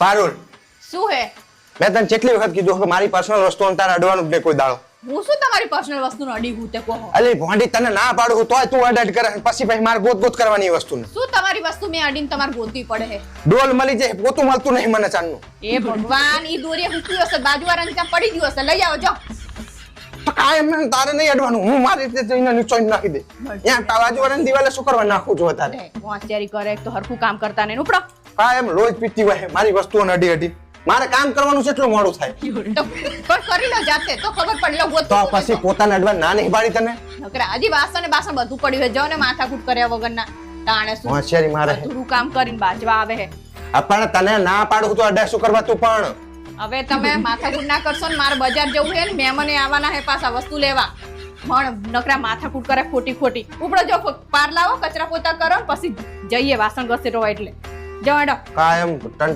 પારુલ શું હે? મેં તને કેટલી વખત કીધું કે મારી પર્સનલ વસ્તુ તારે અડવાનું કે કોઈ દાડો. હું શું તમારી પર્સનલ વસ્તુનો અડી હું તે કહો? અલી ભોંડી તને ના પાડું હું તોય તું અડ અડ કરે પછી પછી મારે ગોત ગોત કરવાની વસ્તુ ને શું તમારી વસ્તુ મેં અડીને તમાર ગોતવી પડે હે? ડોલ મળી જાય પોતું મળતું નહીં મને ચાનનું એ ભગવાન ઈ દોરી હુકી હશે બાજુવાળાને ત્યાં પડી ગયું હશે. લઈ આવો જાઓ કાયમ તારે નહીં અડવાનું. હું મારી રીતે જઈને નીચો નાખી દે. ત્યાં બાજુવાળાની દિવાલે શું કરવા નાખું છું તારે હું અત્યારે કરે તો હરખું કામ કરતા નહીં. ઉપડો. કાયમ રોજ પીતી હોય મારી વસ્તુઓને અડી અડી મારે કામ કરવાનું છે એટલું મોડું થાય. તો પણ કરી લો જાતે તો ખબર પડી લો તો પછી પોતાને અડવા ના નહીં પાડી તને નકરા હજી વાસણ ને બાસણ બધું પડ્યું છે. જાઓ ને માથાકૂટ કર્યા વગરના. તાણે શું? હોશિયારી મારે. થોડું કામ કરીને બાજવા આવે હે. પણ તને ના પાડું તો અડે શું કરવા તું પણ? હવે તમે માથાકૂટ ના કરશો ને મારે બજાર જવું છે ને મહેમાને આવવાના હે પાછા વસ્તુ લેવા. પણ નકરા માથાકૂટ કરે ખોટી ખોટી. ઉપડો જો પાર લાવો કચરા પોતા કરો પછી જઈએ વાસણ ઘસેટો એટલે. જાઓ હેડો કાયમ ટંટા